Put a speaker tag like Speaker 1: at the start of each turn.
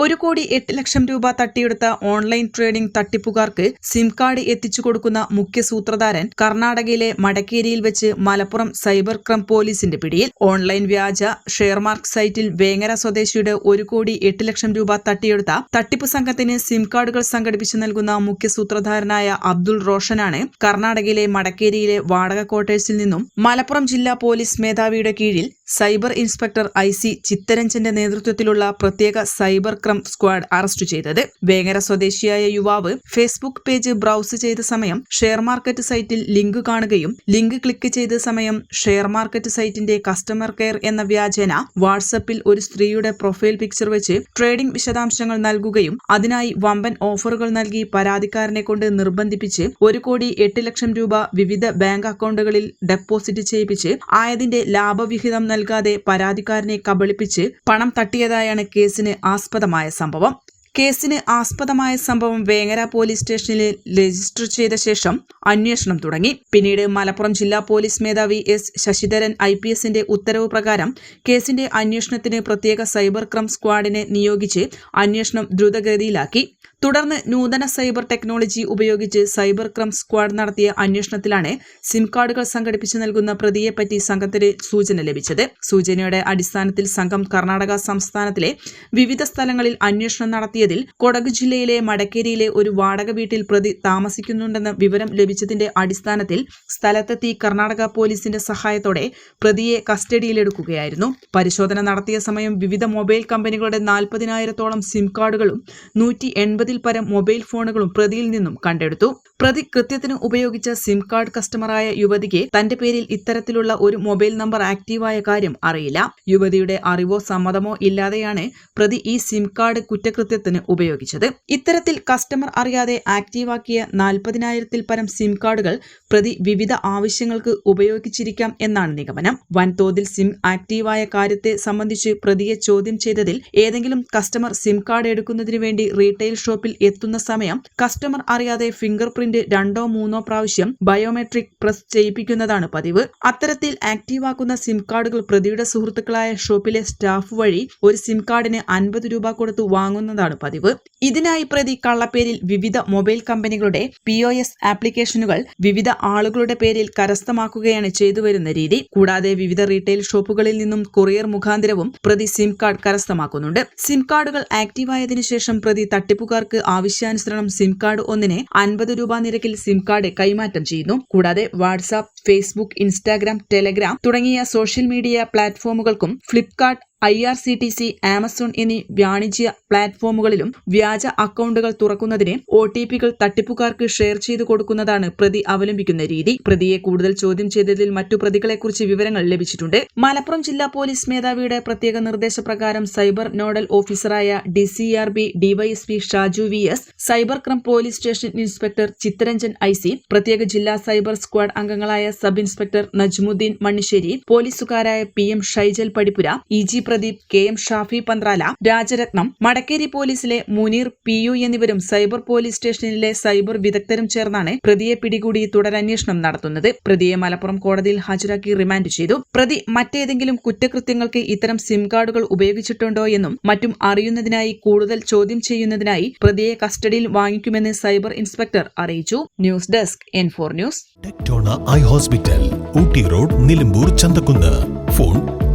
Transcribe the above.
Speaker 1: ഒരു കോടി എട്ട് ലക്ഷം രൂപ തട്ടിയെടുത്ത ഓൺലൈൻ ട്രേഡിംഗ് തട്ടിപ്പുകാർക്ക് സിം കാർഡ് എത്തിച്ചു കൊടുക്കുന്ന മുഖ്യ സൂത്രധാരൻ കർണാടകയിലെ മടക്കേരിയിൽ വെച്ച് മലപ്പുറം സൈബർ ക്രൈം പോലീസിന്റെ പിടിയിൽ ഓൺലൈൻ വ്യാജ ഷെയർമാർക്ക് സൈറ്റിൽ വേങ്ങര സ്വദേശിയുടെ ഒരു കോടി എട്ട് ലക്ഷം രൂപ തട്ടിയെടുത്ത തട്ടിപ്പ് സംഘത്തിന് സിം കാർഡുകൾ സംഘടിപ്പിച്ചു നൽകുന്ന മുഖ്യ സൂത്രധാരനായ അബ്ദുൾ റോഷനാണ് കർണാടകയിലെ മടക്കേരിയിലെ വാടക ക്വാർട്ടേഴ്സിൽ നിന്നും മലപ്പുറം ജില്ലാ പോലീസ് മേധാവിയുടെ കീഴിൽ സൈബർ ഇൻസ്പെക്ടർ ഐ സി ചിത്തരഞ്ജന്റെ നേതൃത്വത്തിലുള്ള പ്രത്യേക സൈബർ ക്രൈം സ്ക്വാഡ് അറസ്റ്റ് ചെയ്തത്. വേങ്ങര സ്വദേശിയായ യുവാവ് ഫേസ്ബുക്ക് പേജ് ബ്രൗസ് ചെയ്ത സമയം ഷെയർ മാർക്കറ്റ് സൈറ്റിൽ ലിങ്ക് കാണുകയും ലിങ്ക് ക്ലിക്ക് ചെയ്ത സമയം ഷെയർ മാർക്കറ്റ് സൈറ്റിന്റെ കസ്റ്റമർ കെയർ എന്ന വ്യാജേന വാട്സപ്പിൽ ഒരു സ്ത്രീയുടെ പ്രൊഫൈൽ പിക്ചർ വെച്ച് ട്രേഡിംഗ് വിശദാംശങ്ങൾ നൽകുകയും അതിനായി വമ്പൻ ഓഫറുകൾ നൽകി പരാതിക്കാരനെ കൊണ്ട് നിർബന്ധിപ്പിച്ച് ഒരു കോടി എട്ട് ലക്ഷം രൂപ വിവിധ ബാങ്ക് അക്കൗണ്ടുകളിൽ ഡെപ്പോസിറ്റ് ചെയ്യിപ്പിച്ച് ആയതിന്റെ ലാഭവിഹിതം നൽകാതെ പരാതിക്കാരനെ കബളിപ്പിച്ച് പണം തട്ടിയതായാണ് കേസിന് ആസ്പദമായ സംഭവം. കേസിന് ആസ്പദമായ സംഭവം വേങ്ങര പോലീസ് സ്റ്റേഷനിൽ രജിസ്റ്റർ ചെയ്ത ശേഷം അന്വേഷണം തുടങ്ങി. പിന്നീട് മലപ്പുറം ജില്ലാ പോലീസ് മേധാവി എസ് ശശിധരൻ ഐ പി എസിന്റെ ഉത്തരവ് പ്രകാരം കേസിന്റെ അന്വേഷണത്തിന് പ്രത്യേക സൈബർ ക്രൈം സ്ക്വാഡിനെ നിയോഗിച്ച് അന്വേഷണം ദ്രുതഗതിയിലാക്കി. തുടർന്ന് നൂതന സൈബർ ടെക്നോളജി ഉപയോഗിച്ച് സൈബർ ക്രൈം സ്ക്വാഡ് നടത്തിയ അന്വേഷണത്തിലാണ് സിം കാർഡുകൾ സംഘടിപ്പിച്ചു നൽകുന്ന പ്രതിയെപ്പറ്റി സംഘത്തിന് സൂചന ലഭിച്ചത്. സൂചനയുടെ അടിസ്ഥാനത്തിൽ സംഘം കർണാടക സംസ്ഥാനത്തിലെ വിവിധ സ്ഥലങ്ങളിൽ അന്വേഷണം നടത്തിയതിൽ കൊടക് ജില്ലയിലെ മടക്കേരിയിലെ ഒരു വാടക വീട്ടിൽ പ്രതി താമസിക്കുന്നുണ്ടെന്ന വിവരം ലഭിച്ചതിന്റെ അടിസ്ഥാനത്തിൽ സ്ഥലത്തെത്തി കർണാടക പോലീസിന്റെ സഹായത്തോടെ പ്രതിയെ കസ്റ്റഡിയിലെടുക്കുകയായിരുന്നു. പരിശോധന നടത്തിയ സമയം വിവിധ മൊബൈൽ കമ്പനികളുടെ നാൽപ്പതിനായിരത്തോളം സിം കാർഡുകളും നൂറ്റി എൺപതിൽ പരം മൊബൈൽ ഫോണുകളും പ്രതിയിൽ നിന്നും കണ്ടെടുത്തു. പ്രതി കൃത്യത്തിന് ഉപയോഗിച്ച സിം കാർഡ് കസ്റ്റമറായ യുവതിക്ക് തന്റെ പേരിൽ ഇത്തരത്തിലുള്ള ഒരു മൊബൈൽ നമ്പർ ആക്റ്റീവായ കാര്യം അറിയില്ല. യുവതിയുടെ അറിവോ സമ്മതമോ ഇല്ലാതെയാണ് പ്രതി ഈ സിം കാർഡ് കുറ്റകൃത്യത്തിന് ഉപയോഗിച്ചത്. ഇത്തരത്തിൽ കസ്റ്റമർ അറിയാതെ ആക്റ്റീവാക്കിയ നാൽപ്പതിനായിരത്തിൽ പരം സിം കാർഡുകൾ പ്രതി വിവിധ ആവശ്യങ്ങൾക്ക് ഉപയോഗിച്ചിരിക്കാം എന്നാണ് നിഗമനം. വൻതോതിൽ സിം ആക്റ്റീവായ കാര്യത്തെ സംബന്ധിച്ച് പ്രതിയെ ചോദ്യം ചെയ്തതിൽ ഏതെങ്കിലും കസ്റ്റമർ സിം കാർഡ് എടുക്കുന്നതിനു വേണ്ടി റീറ്റെയിൽ ഷോപ്പിൽ എത്തുന്ന സമയം കസ്റ്റമർ അറിയാതെ ഫിംഗർ പ്രിന്റ് രണ്ടോ മൂന്നോ പ്രാവശ്യം ബയോമെട്രിക് പ്രസ് ചെയ്യിപ്പിക്കുന്നതാണ് പതിവ്. അത്തരത്തിൽ ആക്റ്റീവാക്കുന്ന സിം കാർഡുകൾ പ്രതിയുടെ സുഹൃത്തുക്കളായ ഷോപ്പിലെ സ്റ്റാഫ് വഴി ഒരു സിം കാർഡിന് അൻപത് രൂപ കൊടുത്തു വാങ്ങുന്നതാണ് പതിവ്. ഇതിനായി പ്രതി കള്ളപ്പേരിൽ വിവിധ മൊബൈൽ കമ്പനികളുടെ പി ഒ എസ് ആപ്ലിക്കേഷനുകൾ വിവിധ ആളുകളുടെ പേരിൽ കരസ്ഥമാക്കുകയാണ് ചെയ്തു വരുന്ന രീതി. കൂടാതെ വിവിധ റീറ്റെയിൽ ഷോപ്പുകളിൽ നിന്നും കൊറിയർ മുഖാന്തരവും പ്രതി സിം കാർഡ് കരസ്ഥമാക്കുന്നുണ്ട്. സിം കാർഡുകൾ ആക്റ്റീവായതിനു ശേഷം പ്രതി തട്ടിപ്പുകാർക്ക് ആവശ്യാനുസരണം സിം കാർഡ് ഒന്നിനെ അൻപത് രൂപ നിരക്കിൽ സിം കാർഡ് കൈമാറ്റം ചെയ്യുന്നു. കൂടാതെ വാട്സാപ്പ് ഫേസ്ബുക്ക് ഇൻസ്റ്റാഗ്രാം ടെലഗ്രാം തുടങ്ങിയ social media പ്ലാറ്റ്ഫോമുകൾക്കും Flipkart I R C T C Amazon എന്നീ വാണിജ്യ പ്ലാറ്റ്ഫോമുകളിലും വ്യാജ അക്കൗണ്ടുകൾ തുറക്കുന്നതിന് ഒ ടി പികൾ തട്ടിപ്പുകാർക്ക് ഷെയർ ചെയ്തു കൊടുക്കുന്നതാണ് പ്രതി അവലംബിക്കുന്ന രീതി. പ്രതിയെ കൂടുതൽ ചോദ്യം ചെയ്തതിൽ മറ്റു പ്രതികളെക്കുറിച്ച് വിവരങ്ങൾ ലഭിച്ചിട്ടുണ്ട്. മലപ്പുറം ജില്ലാ പോലീസ് മേധാവിയുടെ പ്രത്യേക നിർദ്ദേശപ്രകാരം സൈബർ നോഡൽ ഓഫീസറായ D C R B DYSP Shaju V S cyber crime police station inspector Chitharanjan I C പ്രത്യേക ജില്ലാ സൈബർ സ്ക്വാഡ് അംഗങ്ങളായ sub inspector Najmuddin Mannisseri പോലീസുകാരായ P M Shaijal Padippura E G Pradeep K M Shafi Panthrala Rajarathnam Madakkeri പോലീസിലെ Muneer P U എന്നിവരും cyber police സ്റ്റേഷനിലെ cyber വിദഗ്ധരും ചേർന്നാണ് പ്രതിയെ പിടികൂടി തുടരന്വേഷണം നടത്തുന്നത്. പ്രതിയെ മലപ്പുറം കോടതിയിൽ ഹാജരാക്കി റിമാൻഡ് ചെയ്തു. പ്രതി മറ്റേതെങ്കിലും കുറ്റകൃത്യങ്ങൾക്ക് ഇത്തരം സിം കാർഡുകൾ ഉപയോഗിച്ചിട്ടുണ്ടോ എന്നും മറ്റും അറിയുന്നതിനായി കൂടുതൽ ചോദ്യം ചെയ്യുന്നതിനായി പ്രതിയെ കസ്റ്റഡിയിൽ വാങ്ങിക്കുമെന്ന് സൈബർ ഇൻസ്പെക്ടർ അറിയിച്ചു. News desk N four news.
Speaker 2: I hospital Ooty road Nilambur Chanthakkunnu phone